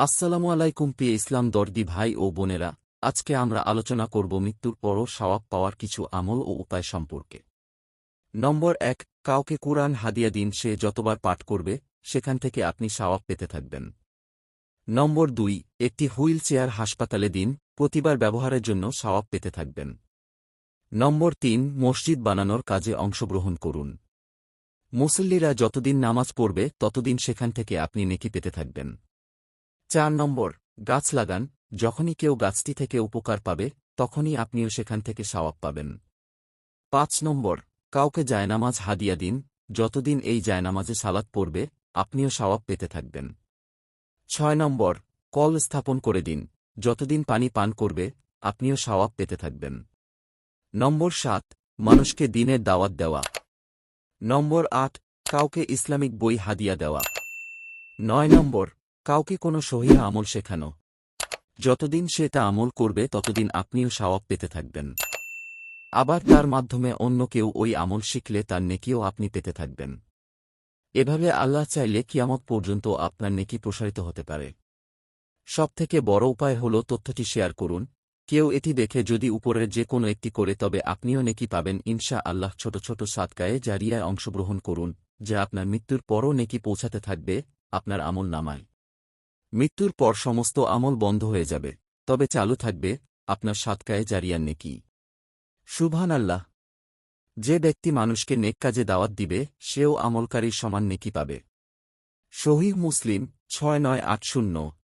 আসসালামু আলাইকুম পিয়ে ইসলাম দর্দি ভাই ও বোনেরা। আজকে আমরা আলোচনা করব মৃত্যুর পরও সওয়াব পাওয়ার কিছু আমল ও উপায় সম্পর্কে। নম্বর এক, কাউকে কুরআন হাদিয়া দিন, সে যতবার পাঠ করবে, সেখান থেকে আপনি সওয়াব পেতে থাকবেন। নম্বর দুই, একটি হুইল চেয়ার হাসপাতালে দিন, প্রতিবার ব্যবহারের জন্য সওয়াব পেতে থাকবেন। নম্বর তিন, মসজিদ বানানোর কাজে অংশগ্রহণ করুন। মুসল্লিরা যতদিন নামাজ পড়বে, ততদিন সেখান থেকে আপনি নেকি পেতে থাকবেন। চার নম্বর, গাছ লাগান, যখনই কেউ গাছটি থেকে উপকার পাবে, তখনই আপনিও সেখান থেকে সওয়াব পাবেন। পাঁচ নম্বর, কাউকে জায়নামাজ হাদিয়া দিন, যতদিন এই জায়নামাজে সালাত পড়বে, আপনিও সওয়াব পেতে থাকবেন। ছয় নম্বর, কল স্থাপন করে দিন, যতদিন পানি পান করবে, আপনিও সওয়াব পেতে থাকবেন। নম্বর সাত, মানুষকে দিনের দাওয়াত দেওয়া। নম্বর আট, কাউকে ইসলামিক বই হাদিয়া দেওয়া। নয় নম্বর কাউকে কোনো সহিয়া আমল শেখানো। যতদিন সে তা আমল করবে, ততদিন আপনিও সওয়াব পেতে থাকবেন। আবার তার মাধ্যমে অন্য কেউ ওই আমল শিখলে তার নেকিও আপনি পেতে থাকবেন। এভাবে আল্লাহ চাইলে কিয়ামত পর্যন্ত আপনার নেকি প্রসারিত হতে পারে। সবথেকে বড় উপায় হল তথ্যটি শেয়ার করুন। কেউ এটি দেখে যদি উপরের যে কোনো একটি করে, তবে আপনিও নেকি পাবেন। ইনশা আল্লাহ ছোট ছোট সাতকায়ে জারিয়ায় অংশগ্রহণ করুন, যা আপনার মৃত্যুর পরও নেকি পৌঁছাতে থাকবে, আপনার আমল নামায়। মৃত্যুর পর সমস্ত আমল বন্ধ হয়ে যাবে, তবে চালু থাকবে আপনার সাতকায়ে জারিয়ার নেকি। সুভান আল্লাহ যে ব্যক্তি মানুষকে নেক কাজে দাওয়াত দিবে, সেও আমলকারীর সমান নেকি পাবে। শহীদ মুসলিম ছয় নয় আট শূন্য।